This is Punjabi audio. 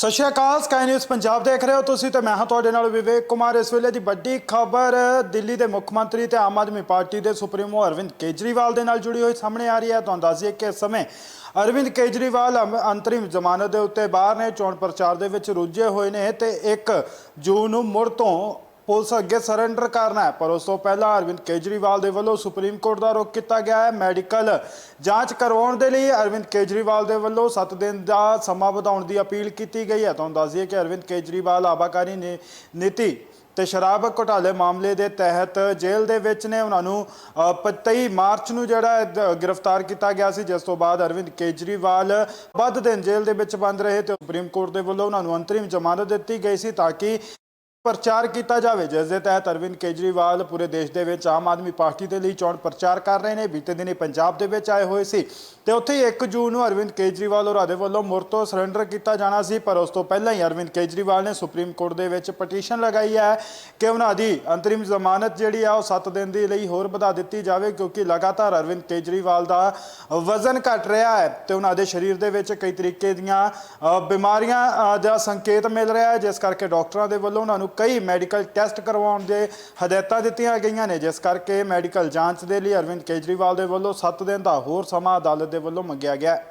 ਸਤਿ ਸ਼੍ਰੀ ਅਕਾਲ ਸਕਾਈ ਨਿਊਜ਼ ਪੰਜਾਬ ਦੇਖ ਰਹੇ ਹੋ ਤੁਸੀਂ ਤੇ ਮੈਂ ਹਾਂ ਤੁਹਾਡੇ ਨਾਲ ਵਿਵੇਕ ਕੁਮਾਰ। ਇਸ ਵੇਲੇ ਦੀ ਵੱਡੀ ਖਬਰ, ਦਿੱਲੀ ਦੇ ਮੁੱਖ ਮੰਤਰੀ ਤੇ ਆਮ ਆਦਮੀ ਪਾਰਟੀ ਦੇ ਸੁਪਰੀਮੋ ਅਰਵਿੰਦ ਕੇਜਰੀਵਾਲ ਦੇ ਨਾਲ ਜੁੜੀ ਹੋਈ ਸਾਹਮਣੇ ਆ ਰਹੀ ਹੈ। ਤੁਹਾਨੂੰ ਦੱਸ ਦਈਏ ਕਿ ਇਸ ਸਮੇਂ ਅਰਵਿੰਦ ਕੇਜਰੀਵਾਲ ਅਮ- ਅੰਤਰਿਮ ਜ਼ਮਾਨਤ ਦੇ ਉੱਤੇ ਬਾਹਰ ਨੇ, ਚੋਣ ਪ੍ਰਚਾਰ ਦੇ ਵਿੱਚ ਰੁੱਝੇ ਹੋਏ ਨੇ ਤੇ 1 ਜੂਨ ਨੂੰ ਮੁੜ ਤੋਂ ਪੁਲਿਸ ਅੱਗੇ ਸਰੈਂਡਰ ਕਰਨਾ ਹੈ ਪਰ ਉਸ ਤੋਂ ਪਹਿਲਾਂ ਅਰਵਿੰਦ ਕੇਜਰੀਵਾਲ ਦੇ ਵੱਲੋਂ ਸੁਪਰੀਮ ਕੋਰਟ ਦਾ ਰੁਖ ਕੀਤਾ ਗਿਆ ਹੈ ਮੈਡੀਕਲ ਜਾਂਚ ਕਰਵਾਉਣ ਦੇ ਲਈ। ਅਰਵਿੰਦ ਕੇਜਰੀਵਾਲ ਦੇ ਵੱਲੋਂ 7 ਦਿਨ ਦਾ ਸਮਾਂ ਵਧਾਉਣ ਦੀ ਅਪੀਲ ਕੀਤੀ ਗਈ ਹੈ। ਤੁਹਾਨੂੰ ਦੱਸ ਦਈਏ ਕਿ ਅਰਵਿੰਦ ਕੇਜਰੀਵਾਲ ਆਬਾਕਾਰੀ ਨੀ- ਨੀਤੀ ਤੇ ਸ਼ਰਾਬ ਘੁਟਾਲੇ ਮਾਮਲੇ ਦੇ ਤਹਿਤ ਜੇਲ੍ਹ ਦੇ ਵਿੱਚ ਨੇ। ਉਹਨਾਂ ਨੂੰ ਅ, 25 ਮਾਰਚ ਨੂੰ ਜਿਹੜਾ ਗ੍ਰਿਫਤਾਰ ਕੀਤਾ ਗਿਆ ਸੀ ਜਿਸ ਤੋਂ ਬਾਅਦ ਅਰਵਿੰਦ ਕੇਜਰੀਵਾਲ ਵੱਧ ਦਿਨ ਜੇਲ੍ਹ ਦੇ ਵਿੱਚ ਬੰਦ ਰਹੇ ਤੇ ਸੁਪਰੀਮ ਕੋਰਟ ਦੇ ਵੱਲੋਂ ਉਹਨਾਂ ਨੂੰ ਅੰਤਰਿਮ ਜ਼ਮਾਨਤ ਦਿੱਤੀ ਗਈ ਸੀ ਤਾਂ ਕਿ ਪ੍ਰਚਾਰ ਕੀਤਾ ਜਾਵੇ, ਜਿਸ ਦੇ ਤਹਿਤ ਅਰਵਿੰਦ ਕੇਜਰੀਵਾਲ ਪੂਰੇ ਦੇਸ਼ ਦੇ ਵਿੱਚ ਆਮ ਆਦਮੀ ਪਾਰਟੀ ਦੇ ਲਈ ਚੋਣ ਪ੍ਰਚਾਰ ਕਰ ਰਹੇ ਨੇ। ਬੀਤੇ ਦਿਨੀ ਪੰਜਾਬ ਦੇ ਵਿੱਚ ਆਏ ਹੋਏ ਸੀ ਤੇ ਉੱਥੇ ਹੀ 1 ਜੂਨ ਨੂੰ ਅਰਵਿੰਦ ਕੇਜਰੀਵਾਲ ਹੋਰਾਂ ਦੇ ਵੱਲੋਂ ਮੁੜ ਤੋਂ ਸਰੈਂਡਰ ਕੀਤਾ ਜਾਣਾ ਸੀ, ਪਰ ਉਸ ਤੋਂ ਪਹਿਲਾਂ ਹੀ ਅਰਵਿੰਦ ਕੇਜਰੀਵਾਲ ਨੇ ਸੁਪਰੀਮ ਕੋਰਟ ਦੇ ਵਿੱਚ ਪਟੀਸ਼ਨ ਲਗਾਈ ਹੈ ਕਿ ਉਹਨਾਂ ਦੀ ਅੰਤਰਿਮ ਜ਼ਮਾਨਤ ਜਿਹੜੀ ਆ ਉਹ 7 ਦਿਨ ਦੇ ਲਈ ਹੋਰ ਵਧਾ ਦਿੱਤੀ ਜਾਵੇ, ਕਿਉਂਕਿ ਲਗਾਤਾਰ ਅਰਵਿੰਦ ਕੇਜਰੀਵਾਲ ਦਾ ਵਜ਼ਨ ਘਟ ਰਿਹਾ ਹੈ ਤੇ ਉਹਨਾਂ ਦੇ ਸਰੀਰ ਦੇ ਵਿੱਚ ਕਈ ਤਰੀਕੇ ਦੀਆਂ ਬਿਮਾਰੀਆਂ ਦਾ ਸੰਕੇਤ ਮਿਲ ਰਿਹਾ ਹੈ, ਜਿਸ ਕਰਕੇ ਡਾਕਟਰਾਂ ਦੇ ਵੱਲੋਂ ਉਹਨਾਂ ਨੂੰ ਕਈ ਮੈਡੀਕਲ ਟੈਸਟ ਕਰਵਾਉਣ ਦੇ ਹਦਾਇਤਾਂ ਦਿੱਤੀਆਂ ਗਈਆਂ ਨੇ, ਜਿਸ ਕਰਕੇ ਮੈਡੀਕਲ ਜਾਂਚ ਦੇ ਲਈ ਅਰਵਿੰਦ ਕੇਜਰੀਵਾਲ ਦੇ ਵੱਲੋਂ 7 ਦਿਨ ਦਾ ਹੋਰ ਸਮਾਂ ਅਦਾਲਤ ਦੇ ਵੱਲੋਂ ਮੰਗਿਆ ਗਿਆ। ਹੈ